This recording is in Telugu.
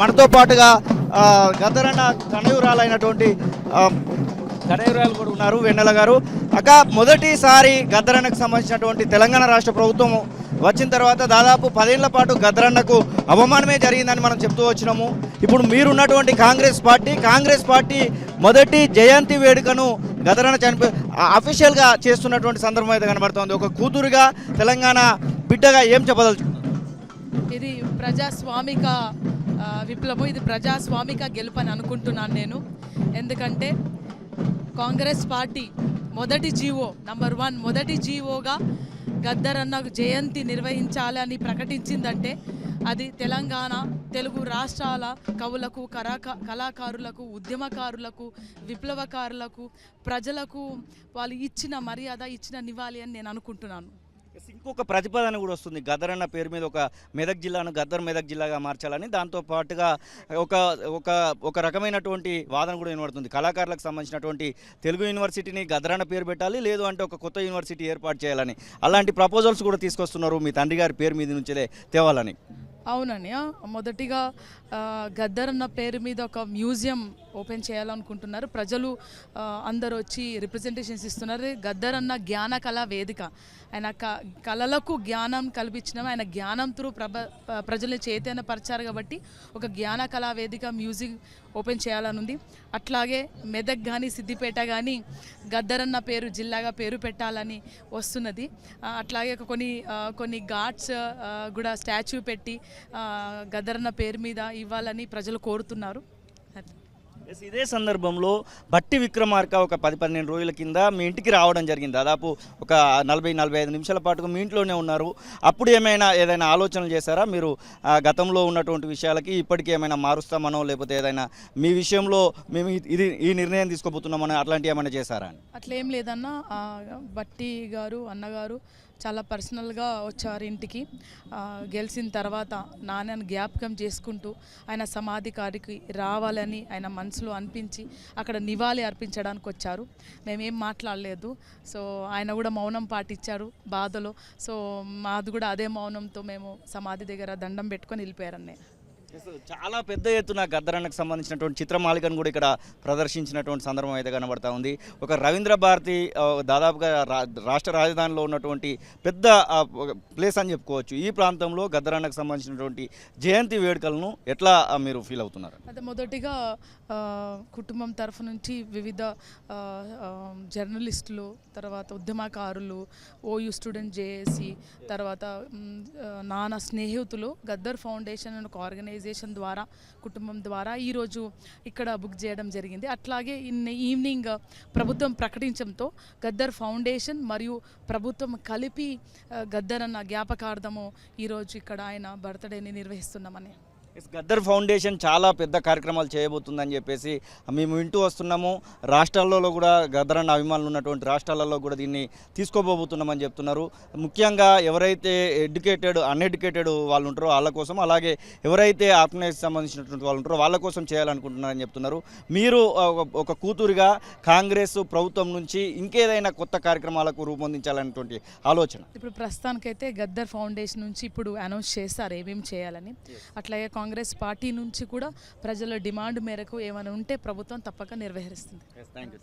మనతో పాటుగా గదరన్న గద్దరన్న కనయూరాలైనటువంటి కనయూరాలు కూడా ఉన్నారు వెన్నెల గారు. అక్క మొదటిసారి గద్దరన్నకు సంబంధించినటువంటి తెలంగాణ రాష్ట్ర ప్రభుత్వం వచ్చిన తర్వాత దాదాపు పదేళ్ళ పాటు గద్దరన్నకు అవమానమే జరిగిందని మనం చెప్తూ వచ్చినాము. ఇప్పుడు మీరున్నటువంటి కాంగ్రెస్ పార్టీ కాంగ్రెస్ పార్టీ మొదటి జయంతి వేడుకను గదరన్న చనిపోయి అఫీషియల్గా చేస్తున్నటువంటి సందర్భం అయితే కనబడుతోంది. ఒక కూతురుగా తెలంగాణ బిడ్డగా ఏం చెప్పదలుచుకున్నారు ఇది ప్రజాస్వామిక విప్లవం ఇది ప్రజాస్వామిక గెలుపని అనుకుంటున్నాను నేను. ఎందుకంటే కాంగ్రెస్ పార్టీ మొదటి జీవో నంబర్ వన్ మొదటి జీవోగా గద్దరన్న జయంతి నిర్వహించాలని ప్రకటించిందంటే అది తెలంగాణ తెలుగు రాష్ట్రాల కవులకు కరాక కళాకారులకు ఉద్యమకారులకు విప్లవకారులకు ప్రజలకు వాళ్ళు ఇచ్చిన మర్యాద ఇచ్చిన నివాళి అని నేను అనుకుంటున్నాను. ఇంకొక ప్రతిపాదన కూడా వస్తుంది. గదర్ అన్న పేరు మీద ఒక మెదక్ జిల్లాను గద్దర్ మెదక్ జిల్లాగా మార్చాలని దాంతో పాటుగా ఒక ఒక ఒక రకమైనటువంటి వాదన కూడా వినబడుతుంది. కళాకారులకు సంబంధించినటువంటి తెలుగు యూనివర్సిటీని గదర్ అన్న పేరు పెట్టాలి లేదు అంటే ఒక కొత్త యూనివర్సిటీ ఏర్పాటు చేయాలని. అలాంటి ప్రపోజల్స్ కూడా తీసుకొస్తున్నారు మీ తండ్రి గారి పేరు మీద నుంచే తేవాలని. అవునండి. మొదటిగా గద్దర్ అన్న పేరు మీద ఒక మ్యూజియం ఓపెన్ చేయాలనుకుంటున్నారు. ప్రజలు అందరు అందరూ వచ్చి రిప్రజెంటేషన్స్ ఇస్తున్నారు. గద్దర్ అన్న జ్ఞాన కళా వేదిక. ఆయన క కళలకు జ్ఞానం కల్పించడం ఆయన జ్ఞానం త్రూ ప్రభ ప- ప్రజల్ని చైతన్యపరిచారు కాబట్టి ఒక జ్ఞాన కళా వేదిక మ్యూజిక్ ఓపెన్ చేయాలని ఉంది అట్లాగే మెదక్ కానీ సిద్దిపేట కానీ గద్దరన్న పేరు జిల్లాగా పేరు పెట్టాలని వస్తున్నది. అట్లాగే కొన్ని కొన్ని ఘాట్స్ కూడా స్టాచ్యూ పెట్టి గద్దరన్న పేరు మీద ఇవ్వాలని ప్రజలు కోరుతున్నారు. అది. ఎస్, ఇదే సందర్భంలో బట్టి విక్రమార్క ఒక పది పన్నెండు రోజుల కింద మీ ఇంటికి రావడం జరిగింది. దాదాపు ఒక నలభై నలభై ఐదు నిమిషాల పాటు మీ ఇంట్లోనే ఉన్నారు. అప్పుడు ఏమైనా ఏదైనా ఆలోచనలు చేశారా? మీరు గతంలో ఉన్నటువంటి విషయాలకి ఇప్పటికీ ఏమైనా మారుస్తామనో లేకపోతే ఏదైనా మీ విషయంలో మేము ఇది- ఈ నిర్ణయం తీసుకోబోతున్నామని అట్లాంటివి ఏమైనా చేశారా అని? అట్లేం లేదన్న. ఆ, బట్టి గారు అన్నగారు చాలా పర్సనల్గా వచ్చారు ఇంటికి. గెలిచిన తర్వాత నాన్నని జ్ఞాపకం చేసుకుంటూ ఆయన సమాధి కాడికి రావాలని ఆయన మనసులో అనిపించి అక్కడ నివాళి అర్పించడానికి వచ్చారు. మేమేం మాట్లాడలేదు. సో ఆయన కూడా మౌనం పాటించారు బాధలో. సో మాది కూడా అదే మౌనంతో మేము సమాధి దగ్గర దండం పెట్టుకొని వెళ్ళిపోయారన్నే చాలా పెద్ద ఎత్తున గద్దరన్నకు సంబంధించినటువంటి చిత్రమాలికను కూడా ఇక్కడ ప్రదర్శించినటువంటి సందర్భం అయితే కనబడతా ఉంది. ఒక రవీంద్ర భారతి దాదాపుగా రా- రాష్ట్ర రాజధానిలో ఉన్నటువంటి పెద్ద ప్లేస్ అని చెప్పుకోవచ్చు. ఈ ప్రాంతంలో గద్దరన్నకు సంబంధించినటువంటి జయంతి వేడుకలను ఎట్లా మీరు ఫీల్ అవుతున్నారు? అదే మొదటిగా కుటుంబం తరఫు నుంచి వివిధ జర్నలిస్టులు తర్వాత ఉద్యమకారులు ఓయూ స్టూడెంట్ జేఏసి తర్వాత నానా స్నేహితులు గద్దర్ ఫౌండేషన్ అనే ఒక ఆర్గనైజేషన్ ద్వారా కుటుంబం ద్వారా ఈరోజు ఇక్కడ బుక్ చేయడం జరిగింది. అట్లాగే ఇన్ని ఈవినింగ్ ప్రభుత్వం ప్రకటించడంతో గద్దర్ ఫౌండేషన్ మరియు ప్రభుత్వం కలిపి గద్దర్ అన్న జ్ఞాపకార్థము ఈరోజు ఇక్కడ ఆయన బర్త్డేని నిర్వహిస్తున్నామని. గద్దర్ ఫౌండేషన్ చాలా పెద్ద కార్యక్రమాలు చేయబోతుందని చెప్పేసి మేము వింటూ వస్తున్నాము. రాష్ట్రాలలో కూడా గద్దరన్న అభిమానులు ఉన్నటువంటి రాష్ట్రాలలో కూడా దీన్ని తీసుకోబోతున్నామని చెప్తున్నారు. ముఖ్యంగా ఎవరైతే ఎడ్యుకేటెడ్ అన్ఎడ్యుకేటెడ్ వాళ్ళు ఉంటారో వాళ్ళ కోసం అలాగే ఎవరైతే ఆర్గనైజ్ సంబంధించినటువంటి వాళ్ళు ఉంటారో వాళ్ళ కోసం చేయాలనుకుంటున్నారని చెప్తున్నారు. మీరు ఒక కూతురుగా కాంగ్రెస్ ప్రభుత్వం నుంచి ఇంకేదైనా కొత్త కార్యక్రమాలకు రూపొందించాలనేటువంటి ఆలోచన? ఇప్పుడు ప్రస్తుతానికైతే గద్దర్ ఫౌండేషన్ నుంచి ఇప్పుడు అనౌన్స్ చేస్తారు ఏమేమి చేయాలని. అట్లాగే కాంగ్రెస్ పార్టీ నుంచి కూడా ప్రజల డిమాండ్ మేరకు ఏమైనా ఉంటే ప్రభుత్వం తప్పక నిర్వహిస్తుంది.